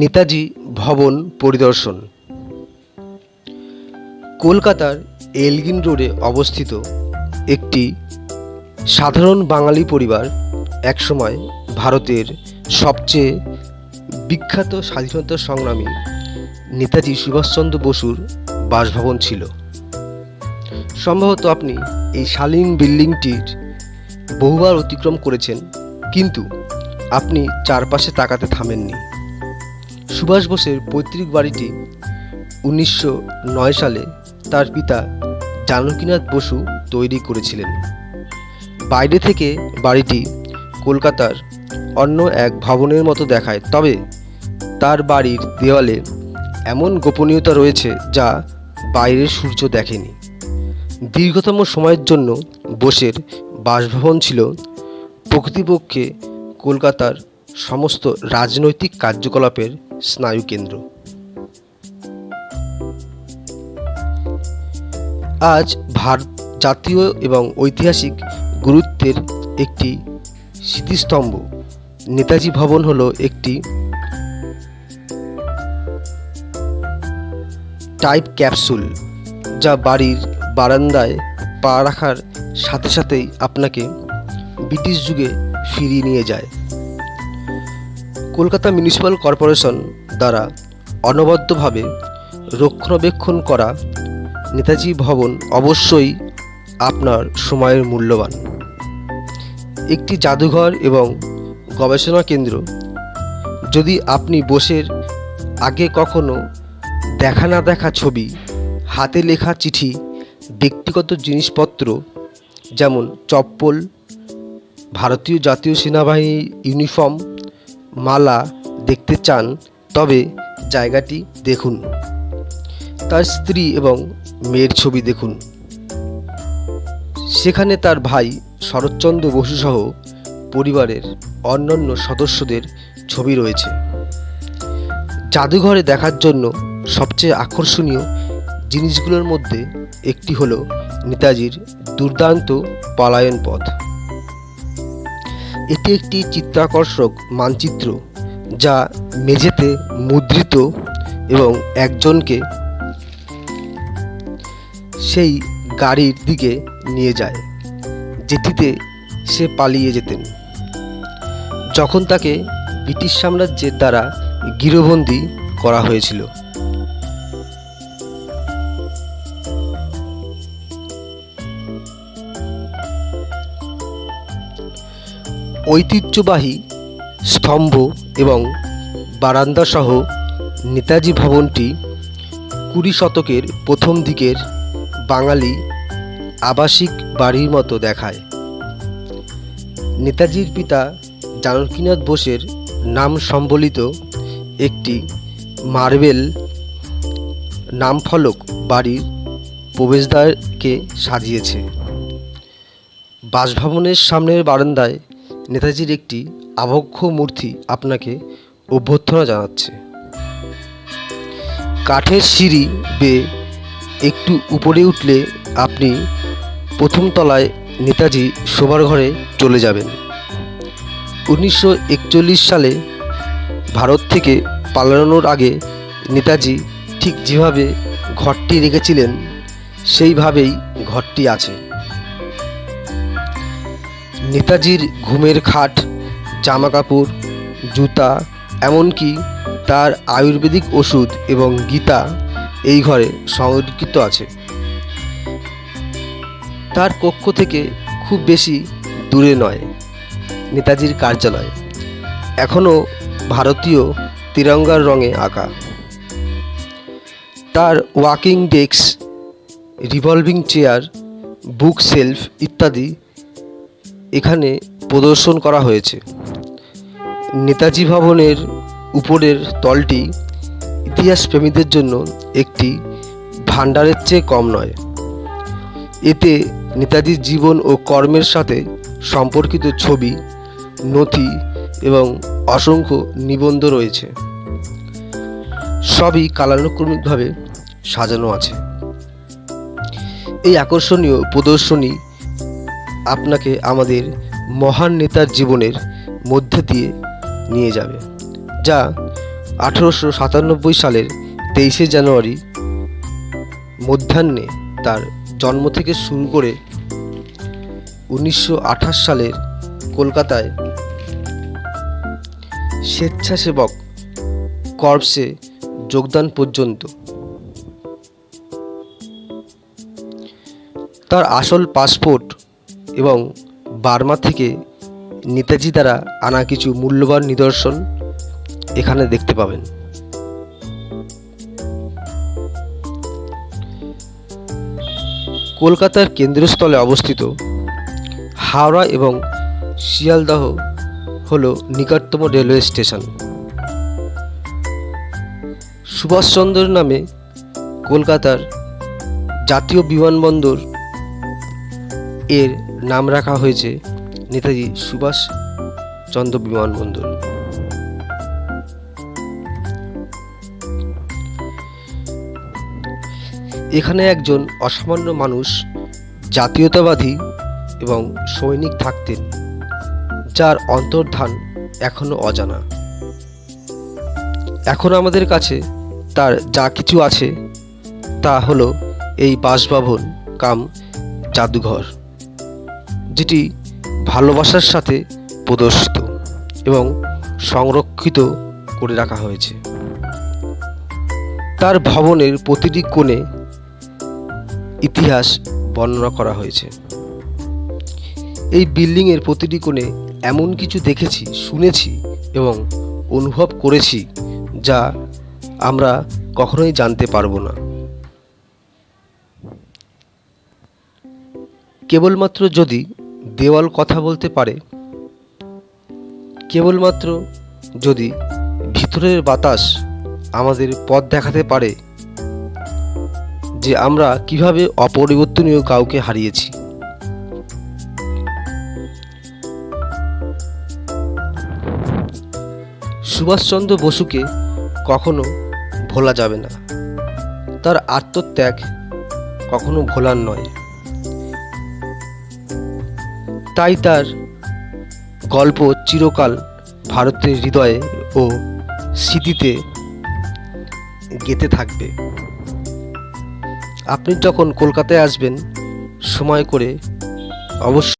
নেতাজি ভবন পরিদর্শন। কলকাতার এলগিন রোডে অবস্থিত একটি সাধারণ বাঙালি পরিবার একসময় ভারতের সবচেয়ে বিখ্যাত স্বাধীনতা সংগ্রামী নেতাজি সুভাষচন্দ্র বসুর বাসভবন ছিল। সম্ভবত আপনি এই শালীন বিল্ডিংটির বহুবার অতিক্রম করেছেন, কিন্তু আপনি চারপাশে তাকাতে থামেননি। সুভাষ বোসের পৈতৃক বাড়িটি উনিশশো নয় সালে তার পিতা জানকীনাথ বসু তৈরি করেছিলেন। বাইরে থেকে বাড়িটি কলকাতার অন্য এক ভবনের মতো দেখায়, তবে তার বাড়ির দেওয়ালে এমন গোপনীয়তা রয়েছে যা বাইরের সূর্য দেখেনি। দীর্ঘতম সময়ের জন্য বোসের বাসভবন ছিল প্রকৃতিপক্ষে কলকাতার সমস্ত রাজনৈতিক কার্যকলাপের স্নায়ুকেন্দ্র আজ ভারত জাতীয় এবং ঐতিহাসিক গুরুত্বের একটি স্মৃতিস্তম্ভ। নেতাজি ভবন হলো একটি টাইপ ক্যাপসুল যা বাড়ির বারান্দায় পা রাখার সাথে সাথেই আপনাকে ব্রিটিশ যুগে ফিরিয়ে নিয়ে যায়। কলকাতা মিউনিসিপ্যাল কর্পোরেশন দ্বারা অনবদ্যভাবে রক্ষণাবেক্ষণ করা নেতাজি ভবন অবশ্যই আপনার সময়ের মূল্যবান। একটি জাদুঘর এবং গবেষণা কেন্দ্র যদি আপনি বসের আগে কখনো দেখা না দেখা ছবি, হাতে লেখা চিঠি, ব্যক্তিগত জিনিসপত্র, যেমন চপ্পল ভারতীয় জাতীয় সেনাবাহিনীর ইউনিফর্ম, মালা দেখতে চান, তবে জায়গাটি দেখুন। তার স্ত্রী এবং মেয়ের ছবি দেখুন। সেখানে তার ভাই শরৎচন্দ্র বসুসহ পরিবারের অন্যান্য সদস্যদের ছবি রয়েছে। জাদুঘরে দেখার জন্য সবচেয়ে আকর্ষণীয় জিনিসগুলোর মধ্যে একটি হলো নেতাজির দুর্দান্ত পলায়ন পথ। এটি একটি চিত্রাকর্ষক মানচিত্র যা মেঝেতে মুদ্রিত এবং একজনকে সেই গাড়ির দিকে নিয়ে যায়, যেটিতে সে পালিয়ে যেতেন। যখন তাকে ব্রিটিশ সাম্রাজ্যের দ্বারা গৃহবন্দী করা হয়েছিল ঐতিহ্যবাহী স্তম্ভ এবং বারান্দা সহ নেতাজি ভবনটি কুড়ি শতকের প্রথম দিকের বাঙালি আবাসিক বাড়ির মতো দেখায়। নেতাজির পিতা জানকীনাথ বোসের নাম সম্বলিত একটি মার্বেল নামফলক বাড়ির প্রবেশদ্বারকে সাজিয়েছে। বাসভবনের সামনের বারান্দায় নেতাজির একটি আবক্ষ মূর্তি আপনাকে অভ্যর্থনা জানাচ্ছে। কাঠের সিঁড়ি বেয়ে একটু উপরে উঠলে আপনি প্রথম তলায় নেতাজি শোবার ঘরে চলে যাবেন। উনিশশো একচল্লিশ সালে ভারত থেকে পালানোর আগে নেতাজি ঠিক যেভাবে ঘরটি রেখেছিলেন, সেইভাবেই ঘরটি আছে। নেতাজির ঘুমের খাট জামা কাপড় জুতা, এমনকি তার আয়ুর্বেদিক ওষুধ এবং গীতা এই ঘরে সংরক্ষিত আছে। তার কক্ষ থেকে খুব বেশি দূরে নয়, নেতাজির কার্যালয়। এখনও ভারতীয় তিরঙ্গার রঙে আঁকা। তার walking desk, revolving chair, bookshelf ইত্যাদি এখানে প্রদর্শন করা হয়েছে। নেতাজি ভবনের উপরের তলটি ইতিহাস প্রেমীদের জন্য একটি ভাণ্ডারের চেয়ে কম নয়। এতে নেতাজির জীবন ও কর্মের সাথে সম্পর্কিত ছবি, নথি এবং অসংখ্য নিবন্ধ রয়েছে। সবই কালানুক্রমিকভাবে সাজানো আছে। এই আকর্ষণীয় প্রদর্শনী আপনাকে আমাদের মহান নেতার জীবনের মধ্যে দিয়ে নিয়ে যাবে, যা আঠেরোশো সাতানব্বই সালের তেইশে জানুয়ারি মধ্যাহ্নে তার জন্ম থেকে শুরু করে উনিশশো আঠাশ সালের কলকাতায় স্বেচ্ছাসেবক কর্পসে যোগদান পর্যন্ত। তার আসল পাসপোর্ট এবং বার্মা থেকে নেতাজি দ্বারা আনা কিছু মূল্যবান নিদর্শন এখানে দেখতে পাবেন। কলকাতার কেন্দ্রস্থলে অবস্থিত হাওড়া এবং শিয়ালদহ হল নিকটতম রেলওয়ে স্টেশন। সুভাষচন্দ্র নামে কলকাতার জাতীয় বিমানবন্দর এর নাম রাখা হয়েছে নেতাজি সুভাষ চন্দ্র বিমানবন্দর। এখানে একজন অসামান্য মানুষ জাতীয়তাবাদী এবং সৈনিক থাকতেন, যার অন্তর্ধান এখনও অজানা। এখন আমাদের কাছে তার যা কিছু আছে, তা হলো এই বাসভবন কাম জাদুঘর। যেটি ভালোবাসার সাথে প্রদর্শিত এবং সংরক্ষিত করে রাখা হয়েছে। তার ভবনের প্রতিটি কোণে ইতিহাস বর্ণনা করা হয়েছে। এই বিল্ডিংয়ের প্রতিটি কোণে এমন কিছু দেখেছি, শুনেছি এবং অনুভব করেছি যা আমরা কখনোই জানতে পারব না। কেবলমাত্র যদি দেওয়াল কথা বলতে পারে। কেবলমাত্র যদি ভিতরের বাতাস আমাদের পথ দেখাতে পারে যে আমরা কীভাবে অপরিবর্তনীয় কাউকে হারিয়েছি। সুভাষচন্দ্র বসুকে কখনো ভোলা যাবে না। তার আত্মত্যাগ কখনো ভোলার নয়। তাই তার গল্প চিরকাল ভারতের হৃদয়ে ও স্মৃতিতে গেঁথে থাকবে। আপনি যখন কলকাতায় আসবেন, সময় করে অবশ্যই